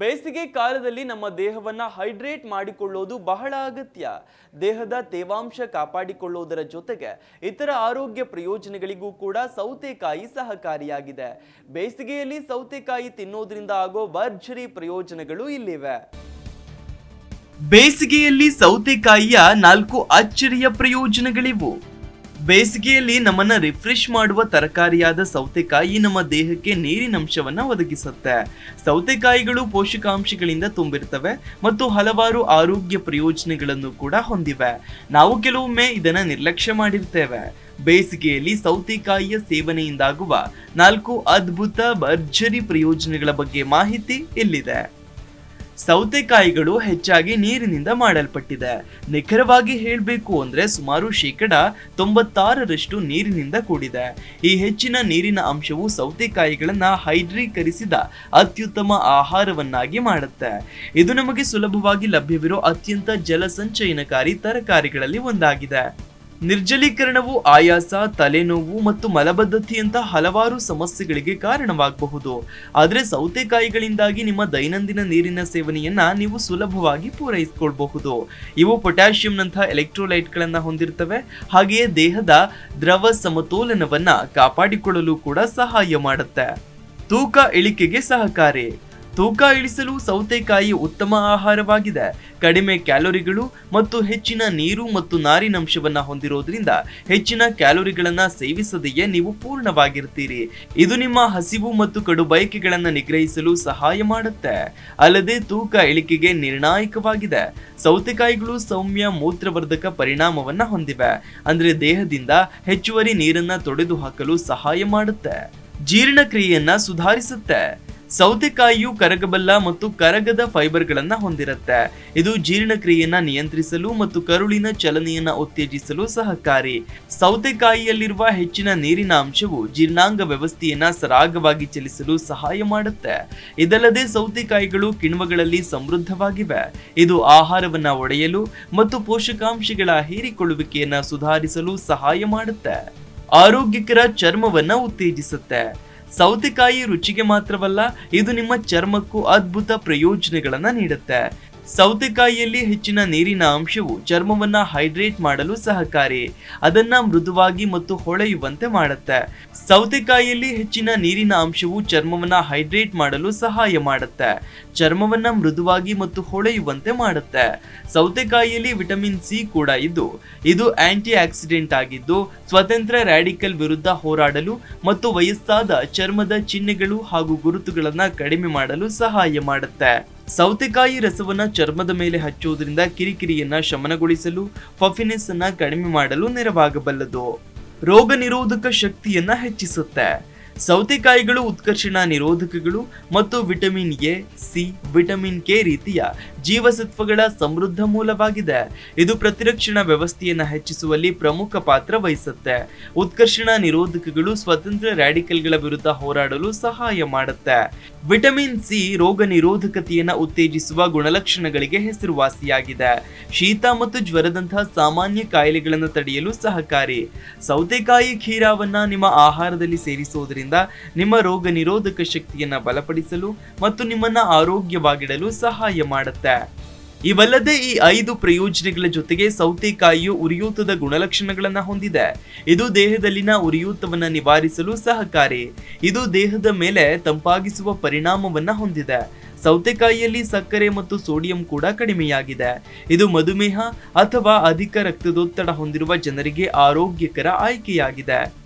ಬೇಸಿಗೆ ಕಾಲದಲ್ಲಿ ನಮ್ಮ ದೇಹವನ್ನು ಹೈಡ್ರೇಟ್ ಮಾಡಿಕೊಳ್ಳೋದು ಬಹಳ ಅಗತ್ಯ. ದೇಹದ ತೇವಾಂಶ ಕಾಪಾಡಿಕೊಳ್ಳುವುದರ ಜೊತೆಗೆ ಇತರ ಆರೋಗ್ಯ ಪ್ರಯೋಜನಗಳಿಗೂ ಕೂಡ ಸೌತೆಕಾಯಿ ಸಹಕಾರಿಯಾಗಿದೆ. ಬೇಸಿಗೆಯಲ್ಲಿ ಸೌತೆಕಾಯಿ ತಿನ್ನೋದ್ರಿಂದ ಆಗೋ ಭರ್ಜರಿ ಪ್ರಯೋಜನಗಳು ಇಲ್ಲಿವೆ. ಬೇಸಿಗೆಯಲ್ಲಿ ಸೌತೆಕಾಯಿಯ ನಾಲ್ಕು ಅಚ್ಚರಿಯ ಪ್ರಯೋಜನಗಳಿವು. ಬೇಸಿಗೆಯಲ್ಲಿ ನಮ್ಮನ್ನ ರಿಫ್ರೆಶ್ ಮಾಡುವ ತರಕಾರಿಯಾದ ಸೌತೆಕಾಯಿ ನಮ್ಮ ದೇಹಕ್ಕೆ ನೀರಿನಂಶವನ್ನ ಒದಗಿಸುತ್ತೆ. ಸೌತೆಕಾಯಿಗಳು ಪೋಷಕಾಂಶಗಳಿಂದ ತುಂಬಿರ್ತವೆ ಮತ್ತು ಹಲವಾರು ಆರೋಗ್ಯ ಪ್ರಯೋಜನಗಳನ್ನು ಕೂಡ ಹೊಂದಿವೆ. ನಾವು ಕೆಲವೊಮ್ಮೆ ಇದನ್ನ ನಿರ್ಲಕ್ಷ್ಯ ಮಾಡಿರ್ತೇವೆ. ಬೇಸಿಗೆಯಲ್ಲಿ ಸೌತೆಕಾಯಿಯ ಸೇವನೆಯಿಂದಾಗುವ ನಾಲ್ಕು ಅದ್ಭುತ ಭರ್ಜರಿ ಪ್ರಯೋಜನಗಳ ಬಗ್ಗೆ ಮಾಹಿತಿ ಇಲ್ಲಿದೆ. ಸೌತೆಕಾಯಿಗಳು ಹೆಚ್ಚಾಗಿ ನೀರಿನಿಂದ ಮಾಡಲ್ಪಟ್ಟಿದೆ. ನಿಖರವಾಗಿ ಹೇಳಬೇಕು ಅಂದ್ರೆ ಸುಮಾರು ಶೇಕಡ ತೊಂಬತ್ತಾರರಷ್ಟು ನೀರಿನಿಂದ ಕೂಡಿದೆ. ಈ ಹೆಚ್ಚಿನ ನೀರಿನ ಅಂಶವು ಸೌತೆಕಾಯಿಗಳನ್ನ ಹೈಡ್ರೀಕರಿಸಿದ ಅತ್ಯುತ್ತಮ ಆಹಾರವನ್ನಾಗಿ ಮಾಡುತ್ತೆ. ಇದು ನಮಗೆ ಸುಲಭವಾಗಿ ಲಭ್ಯವಿರೋ ಅತ್ಯಂತ ಜಲಸಂಚಯನಕಾರಿ ತರಕಾರಿಗಳಲ್ಲಿ ಒಂದಾಗಿದೆ. ನಿರ್ಜಲೀಕರಣವು ಆಯಾಸ, ತಲೆನೋವು ಮತ್ತು ಮಲಬದ್ಧತೆಯಂತ ಹಲವಾರು ಸಮಸ್ಯೆಗಳಿಗೆ ಕಾರಣವಾಗಬಹುದು. ಆದರೆ ಸೌತೆಕಾಯಿಗಳಿಂದಾಗಿ ನಿಮ್ಮ ದೈನಂದಿನ ನೀರಿನ ಸೇವನೆಯನ್ನ ನೀವು ಸುಲಭವಾಗಿ ಪೂರೈಸಿಕೊಳ್ಬಹುದು. ಇವು ಪೊಟ್ಯಾಷಿಯಂನಂತಹ ಎಲೆಕ್ಟ್ರೋಲೈಟ್ಗಳನ್ನು ಹೊಂದಿರ್ತವೆ. ಹಾಗೆಯೇ ದೇಹದ ದ್ರವ ಸಮತೋಲನವನ್ನ ಕಾಪಾಡಿಕೊಳ್ಳಲು ಕೂಡ ಸಹಾಯ ಮಾಡುತ್ತೆ. ತೂಕ ಇಳಿಕೆಗೆ ಸಹಕಾರಿ. ತೂಕ ಇಳಿಸಲು ಸೌತೆಕಾಯಿ ಉತ್ತಮ ಆಹಾರವಾಗಿದೆ. ಕಡಿಮೆ ಕ್ಯಾಲೋರಿಗಳು ಮತ್ತು ಹೆಚ್ಚಿನ ನೀರು ಮತ್ತು ನಾರಿನಂಶವನ್ನು ಹೊಂದಿರೋದ್ರಿಂದ ಹೆಚ್ಚಿನ ಕ್ಯಾಲೋರಿಗಳನ್ನು ಸೇವಿಸದೆಯೇ ನೀವು ಪೂರ್ಣವಾಗಿರ್ತೀರಿ. ಇದು ನಿಮ್ಮ ಹಸಿವು ಮತ್ತು ಕಡು ಬಯಕೆಗಳನ್ನ ನಿಗ್ರಹಿಸಲು ಸಹಾಯ ಮಾಡುತ್ತೆ. ಅಲ್ಲದೆ ತೂಕ ಇಳಿಕೆಗೆ ನಿರ್ಣಾಯಕವಾಗಿದೆ. ಸೌತೆಕಾಯಿಗಳು ಸೌಮ್ಯ ಮೂತ್ರವರ್ಧಕ ಪರಿಣಾಮವನ್ನು ಹೊಂದಿವೆ. ಅಂದರೆ ದೇಹದಿಂದ ಹೆಚ್ಚುವರಿ ನೀರನ್ನು ತೊಡೆದು ಹಾಕಲು ಸಹಾಯ ಮಾಡುತ್ತೆ. ಜೀರ್ಣಕ್ರಿಯೆಯನ್ನ ಸುಧಾರಿಸುತ್ತೆ. ಸೌತೆಕಾಯಿಯು ಕರಗಬಲ್ಲ ಮತ್ತು ಕರಗದ ಫೈಬರ್ಗಳನ್ನ ಹೊಂದಿರುತ್ತೆ. ಇದು ಜೀರ್ಣಕ್ರಿಯೆಯನ್ನ ನಿಯಂತ್ರಿಸಲು ಮತ್ತು ಕರುಳಿನ ಚಲನೆಯನ್ನ ಉತ್ತೇಜಿಸಲು ಸಹಕಾರಿ. ಸೌತೆಕಾಯಿಯಲ್ಲಿರುವ ಹೆಚ್ಚಿನ ನೀರಿನ ಅಂಶವು ಜೀರ್ಣಾಂಗ ವ್ಯವಸ್ಥೆಯನ್ನ ಸರಾಗವಾಗಿ ಚಲಿಸಲು ಸಹಾಯ ಮಾಡುತ್ತೆ. ಇದಲ್ಲದೆ ಸೌತೆಕಾಯಿಗಳು ಕಿಣ್ವಗಳಲ್ಲಿ ಸಮೃದ್ಧವಾಗಿವೆ. ಇದು ಆಹಾರವನ್ನ ಒಡೆಯಲು ಮತ್ತು ಪೋಷಕಾಂಶಗಳ ಹೀರಿಕೊಳ್ಳುವಿಕೆಯನ್ನ ಸುಧಾರಿಸಲು ಸಹಾಯ ಮಾಡುತ್ತೆ. ಆರೋಗ್ಯಕರ ಚರ್ಮವನ್ನ ಉತ್ತೇಜಿಸುತ್ತೆ. ಸೌತೆಕಾಯಿ ರುಚಿಗೆ ಮಾತ್ರವಲ್ಲ ಇದು ನಿಮ್ಮ ಚರ್ಮಕ್ಕೂ ಅದ್ಭುತ ಪ್ರಯೋಜನಗಳನ್ನ ನೀಡುತ್ತೆ. ಸೌತೆಕಾಯಿಯಲ್ಲಿ ಹೆಚ್ಚಿನ ನೀರಿನ ಅಂಶವು ಚರ್ಮವನ್ನ ಹೈಡ್ರೇಟ್ ಮಾಡಲು ಸಹಕಾರಿ. ಅದನ್ನ ಮೃದುವಾಗಿ ಮತ್ತು ಹೊಳೆಯುವಂತೆ ಮಾಡುತ್ತೆ. ಸೌತೆಕಾಯಿಯಲ್ಲಿ ಹೆಚ್ಚಿನ ನೀರಿನ ಅಂಶವು ಚರ್ಮವನ್ನ ಹೈಡ್ರೇಟ್ ಮಾಡಲು ಸಹಾಯ ಮಾಡುತ್ತೆ. ಚರ್ಮವನ್ನ ಮೃದುವಾಗಿ ಮತ್ತು ಹೊಳೆಯುವಂತೆ ಮಾಡುತ್ತೆ. ಸೌತೆಕಾಯಿಯಲ್ಲಿ ವಿಟಮಿನ್ ಸಿ ಕೂಡ ಇದ್ದು ಇದು ಆಂಟಿ ಆಕ್ಸಿಡೆಂಟ್ ಆಗಿದ್ದು, ಸ್ವತಂತ್ರ ರ್ಯಾಡಿಕಲ್ ವಿರುದ್ಧ ಹೋರಾಡಲು ಮತ್ತು ವಯಸ್ಸಾದ ಚರ್ಮದ ಚಿಹ್ನೆಗಳು ಹಾಗೂ ಗುರುತುಗಳನ್ನು ಕಡಿಮೆ ಮಾಡಲು ಸಹಾಯ ಮಾಡುತ್ತೆ. ಸೌತೆಕಾಯಿ ರಸವನ್ನ ಚರ್ಮದ ಮೇಲೆ ಹಚ್ಚುವುದರಿಂದ ಕಿರಿಕಿರಿಯನ್ನ ಶಮನಗೊಳಿಸಲು ಫಫಿನೆಸ್ ಅನ್ನ ಕಡಿಮೆ ಮಾಡಲು ನೆರವಾಗಬಲ್ಲದು. ರೋಗ ನಿರೋಧಕ ಶಕ್ತಿಯನ್ನ ಹೆಚ್ಚಿಸುತ್ತೆ. ಸೌತೆಕಾಯಿಗಳು ಉತ್ಕರ್ಷಣ ನಿರೋಧಕಗಳು ಮತ್ತು vitamin A, C, vitamin K ರೀತಿಯ ಜೀವಸತ್ವಗಳ ಸಮೃದ್ಧ ಮೂಲವಾಗಿದೆ. ಇದು ಪ್ರತಿರಕ್ಷಣಾ ವ್ಯವಸ್ಥೆಯನ್ನ ಹೆಚ್ಚಿಸುವಲ್ಲಿ ಪ್ರಮುಖ ಪಾತ್ರ ವಹಿಸುತ್ತೆ. ಉತ್ಕರ್ಷಣ ನಿರೋಧಕಗಳು ಸ್ವತಂತ್ರ ರ್ಯಾಡಿಕಲ್ಗಳ ವಿರುದ್ಧ ಹೋರಾಡಲು ಸಹಾಯ ಮಾಡುತ್ತೆ. ವಿಟಮಿನ್ ಸಿ ರೋಗ ನಿರೋಧಕತೆಯನ್ನು ಉತ್ತೇಜಿಸುವ ಗುಣಲಕ್ಷಣಗಳಿಗೆ ಹೆಸರುವಾಸಿಯಾಗಿದೆ. ಶೀತ ಮತ್ತು ಜ್ವರದಂತಹ ಸಾಮಾನ್ಯ ಕಾಯಿಲೆಗಳನ್ನು ತಡೆಯಲು ಸಹಕಾರಿ. ಸೌತೆಕಾಯಿ ಖೀರಾವನ್ನ ನಿಮ್ಮ ಆಹಾರದಲ್ಲಿ ಸೇರಿಸುವುದರಿಂದ ನಿಮ್ಮ ರೋಗ ನಿರೋಧಕ ಶಕ್ತಿಯನ್ನು ಬಲಪಡಿಸಲು ಮತ್ತು ನಿಮ್ಮನ್ನ ಆರೋಗ್ಯವಾಗಿಡಲು ಸಹಾಯ ಮಾಡುತ್ತೆ. ಇವಲ್ಲದೆ ಈ ಐದು ಪ್ರಯೋಜನಗಳ ಜೊತೆಗೆ ಸೌತೆಕಾಯಿಯು ಉರಿಯೂತದ ಗುಣಲಕ್ಷಣಗಳನ್ನು ಹೊಂದಿದೆ. ಇದು ದೇಹದಲ್ಲಿನ ಉರಿಯೂತವನ್ನು ನಿವಾರಿಸಲು ಸಹಕಾರಿ. ಇದು ದೇಹದ ಮೇಲೆ ತಂಪಾಗಿಸುವ ಪರಿಣಾಮವನ್ನು ಹೊಂದಿದೆ. ಸೌತೆಕಾಯಿಯಲ್ಲಿ ಸಕ್ಕರೆ ಮತ್ತು ಸೋಡಿಯಂ ಕೂಡ ಕಡಿಮೆಯಾಗಿದೆ. ಇದು ಮಧುಮೇಹ ಅಥವಾ ಅಧಿಕ ರಕ್ತದೊತ್ತಡ ಹೊಂದಿರುವ ಜನರಿಗೆ ಆರೋಗ್ಯಕರ ಆಯ್ಕೆಯಾಗಿದೆ.